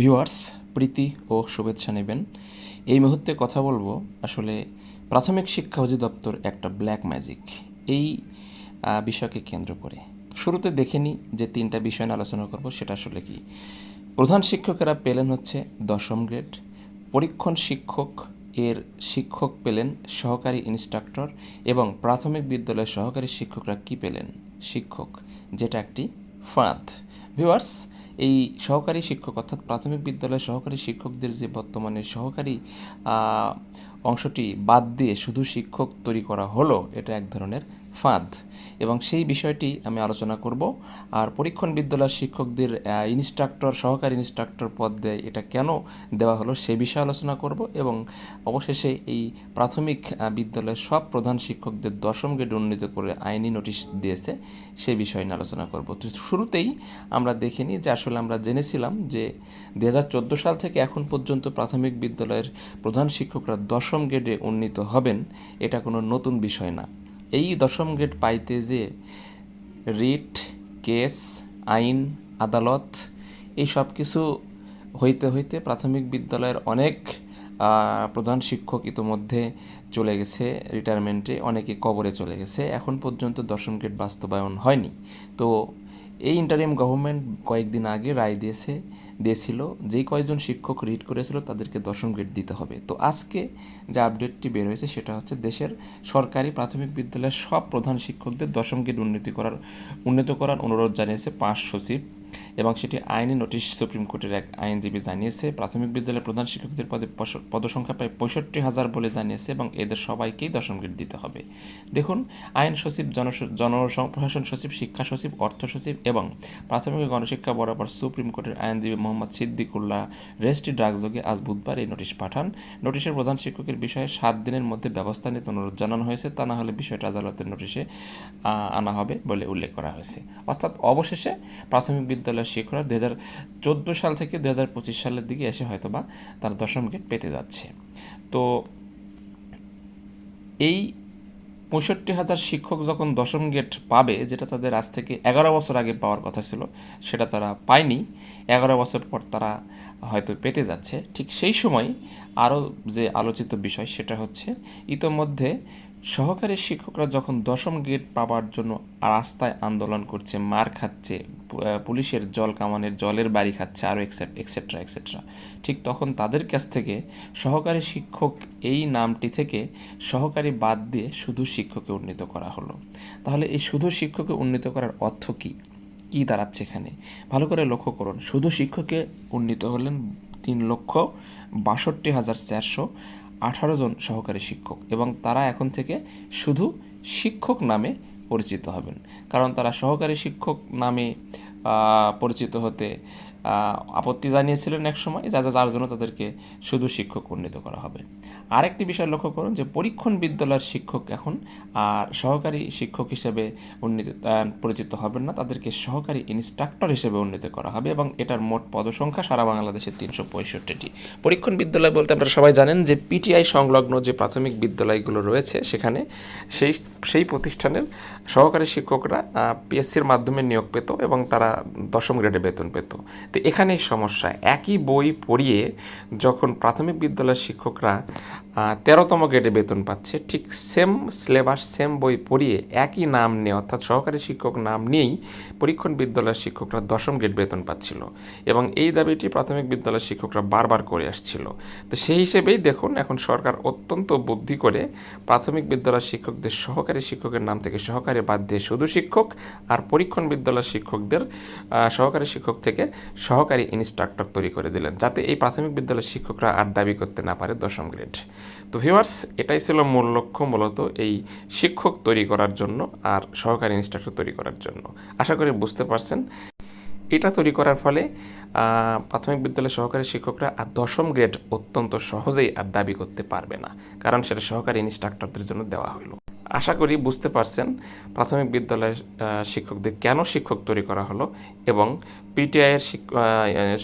Viewers, প্রীতি ও শুভেচ্ছা নেবেন। এই মুহূর্তে কথা বলব আসলে প্রাথমিক শিক্ষা অধিদপ্তর একটা ব্ল্যাক ম্যাজিক এই বিষয়কে কেন্দ্র করে। শুরুতে দেখে নিই যে তিনটা বিষয় নিয়ে আলোচনা করব, সেটা আসলে কি? প্রধান শিক্ষকেরা পেলেন হচ্ছে দশম গ্রেড পরীক্ষণ শিক্ষক এর শিক্ষক পেলেন সহকারী ইনস্ট্রাক্টর এবং প্রাথমিক বিদ্যালয়ের সহকারী শিক্ষকরা কি পেলেন? শিক্ষক, যেটা একটি ফাঁদ। ভিউয়ার্স এই সহকারী শিক্ষক অর্থাৎ প্রাথমিক বিদ্যালয়ের সহকারী শিক্ষকদের যে বর্তমানে সহকারী অংশটি বাদ দিয়ে শুধু শিক্ষক তৈরি করা হলো, এটা এক ধরনের ফাঁদ। এবং সেই বিষয়টি আমি আলোচনা করব। আর পরীক্ষণ বিদ্যালয়ের শিক্ষকদের ইনস্ট্রাক্টর সহকারী ইনস্ট্রাক্টর পদ দেয় এটা কেন দেওয়া হলো সে বিষয়ে আলোচনা করব এবং অবশেষে এই প্রাথমিক বিদ্যালয়ের সব প্রধান শিক্ষকদের দশম গ্রেড উন্নীত করে আইনি নোটিশ দিয়েছে, সে বিষয় নিয়ে আলোচনা করব। তো শুরুতেই আমরা দেখে নিই যে আসলে আমরা জেনেছিলাম যে দুহাজার চোদ্দ সাল থেকে এখন পর্যন্ত প্রাথমিক বিদ্যালয়ের প্রধান শিক্ষকরা দশম গ্রেডে উন্নীত হবেন, এটা কোনো নতুন বিষয় না। এই দশম গ্রেড পাইতে যে রিট, কেস, আইন, আদালত এই সব কিছু হইতে হইতে প্রাথমিক বিদ্যালয়ের অনেক প্রধান শিক্ষক ইতোমধ্যে চলে গেছে রিটায়ারমেন্টে অনেকে কবরে চলে গেছে। এখন পর্যন্ত দশম গ্রেড বাস্তবায়ন হয়নি। তো এই ইন্টারিম গভর্নমেন্ট কয়েকদিন আগে রায় দিয়েছে, দিয়েছিল যেই কয়েকজন শিক্ষক রিড করেছিল তাদেরকে দশম গ্রেড দিতে হবে। তো আজকে যে আপডেটটি বের হয়েছে সেটা হচ্ছে দেশের সরকারি প্রাথমিক বিদ্যালয়ের সব প্রধান শিক্ষকদের দশম গ্রেড উন্নতি করার, উন্নত করার অনুরোধ জানিয়েছে পাঁচ সচিব এবং সেটি আইনি নোটিশ সুপ্রিম কোর্টের এক আইনজীবী জানিয়েছে। প্রাথমিক বিদ্যালয়ের প্রধান শিক্ষকদের পদে পদসংখ্যা প্রায় পঁয়ষট্টি হাজার বলে জানিয়েছে এবং এদের সবাইকেই দশম গ্রেড দিতে হবে। দেখুন, আইন সচিব, জন জনপ্রশাসন সচিব, শিক্ষা সচিব, অর্থ সচিব এবং প্রাথমিক গণশিক্ষা বরাবর সুপ্রিম কোর্টের আইনজীবী মোহাম্মদ সিদ্দিকুল্লাহ রেস্টি ডাকযোগে আজ বুধবার এই নোটিশ পাঠান। নোটিশের প্রধান শিক্ষকের বিষয়ে সাত দিনের মধ্যে ব্যবস্থা নিতে অনুরোধ জানানো হয়েছে। তা না হলে বিষয়টা আদালতের নোটিশে আনা হবে বলে উল্লেখ করা হয়েছে। অর্থাৎ অবশেষে প্রাথমিক বিদ্যালয়ের শিক্ষকরা দু হাজার চোদ্দ সাল থেকে দু হাজার পঁচিশ সালের দিকে এসে হয়তো বা তার দশম গেট পেতে যাচ্ছে। তো এই পঁয়ষট্টি হাজার শিক্ষক যখন দশম গেট পাবে, যেটা তাদের আজ থেকে এগারো বছর আগে পাওয়ার কথা ছিল, সেটা তারা পায়নি। এগারো বছর পর তারা হয়তো পেতে যাচ্ছে। ঠিক সেই সময় আরও যে আলোচিত বিষয় সেটা হচ্ছে, ইতোমধ্যে সহকারী শিক্ষকরা যখন দশম গ্রেড পাওয়ার জন্য রাস্তায় আন্দোলন করছে, মার খাচ্ছে পুলিশের জল কামানের, জলের বাড়ি খাচ্ছে, আরও এক্সেট্রা এক্সেট্রা ঠিক তখন তাদের কাছ থেকে সহকারী শিক্ষক এই নামটি থেকে সহকারী বাদ দিয়ে শুধু শিক্ষকে উন্নীত করা হলো। তাহলে এই শুধু শিক্ষকে উন্নীত করার অর্থ কী? কী দাঁড়াচ্ছে এখানে? ভালো করে লক্ষ্য করুন। শুধু শিক্ষকে উন্নীত হলেন তিন লক্ষ বাষট্টি হাজার চারশো আঠারো জন সহকারী শিক্ষক এবং তারা এখন থেকে শুধু শিক্ষক নামে পরিচিত হবেন। কারণ তারা সহকারী শিক্ষক নামে পরিচিত হতে আপত্তি জানিয়েছিলেন এক সময়, যা যার জন্য তাদেরকে শুধু শিক্ষক উন্নীত করা হবে। আরেকটি বিষয় লক্ষ্য করুন যে পরীক্ষণ বিদ্যালয়ের শিক্ষক এখন আর সহকারী শিক্ষক হিসেবে উন্নীত পরিচিত হবেন না। তাদেরকে সহকারী ইনস্ট্রাক্টর হিসেবে উন্নীত করা হবে এবং এটার মোট পদসংখ্যা সারা বাংলাদেশে তিনশো পঁয়ষট্টিটি। পরীক্ষণ বিদ্যালয় বলতে আপনারা সবাই জানেন যে পিটিআই সংলগ্ন যে প্রাথমিক বিদ্যালয়গুলো রয়েছে, সেখানে সেই সেই প্রতিষ্ঠানের সহকারী শিক্ষকরা পিএসসির মাধ্যমে নিয়োগ পেত এবং তারা দশম গ্রেডে বেতন পেত। তো এখানেই সমস্যা। একই বই পড়িয়ে যখন প্রাথমিক বিদ্যালয়ের শিক্ষকরা তেরোতম গ্রেডে বেতন পাচ্ছে। ঠিক সেম সিলেবাস সেম বই পড়িয়ে একই নাম নিয়ে, অর্থাৎ সহকারী শিক্ষক নাম নিয়েই পরীক্ষণ বিদ্যালয়ের শিক্ষকরা দশম গ্রেড বেতন পাচ্ছিল এবং এই দাবিটি প্রাথমিক বিদ্যালয়ের শিক্ষকরা বারবার করে আসছিল। তো সেই হিসেবেই দেখুন, এখন সরকার অত্যন্ত বুদ্ধি করে প্রাথমিক বিদ্যালয়ের শিক্ষকদের, সহকারী শিক্ষকের নাম থেকে সহকারী বাদ দিয়ে শুধু শিক্ষক আর পরীক্ষণ বিদ্যালয়ের শিক্ষকদের সহকারী শিক্ষক থেকে সহকারী ইনস্ট্রাক্টর তৈরি করে দিলেন, যাতে এই প্রাথমিক বিদ্যালয়ের শিক্ষকরা আর দাবি করতে না পারে দশম গ্রেড। তো ভিউয়ার্স এটাই ছিল মূল লক্ষ্য মূলত এই শিক্ষক তৈরি করার জন্য আর সহকারী ইনস্ট্রাক্টর তৈরি করার জন্য। আশা করি বুঝতে পারছেন। এটা তৈরি করার ফলে প্রাথমিক বিদ্যালয়ের সহকারী শিক্ষকরা আর দশম গ্রেড অত্যন্ত সহজেই আর দাবি করতে পারবে না। কারণ সেটা সহকারী ইনস্ট্রাক্টরদের জন্য দেওয়া হলো। আশা করি বুঝতে পারছেন প্রাথমিক বিদ্যালয়ের শিক্ষকদের কেন শিক্ষক তৈরি করা হলো এবং পিটিআইয়ের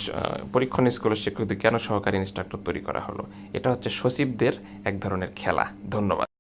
পরীক্ষণ স্কুলের শিক্ষকদের কেন সহকারী ইনস্ট্রাক্টর তৈরি করা হলো। এটা হচ্ছে সচিবদের এক ধরনের খেলা। ধন্যবাদ।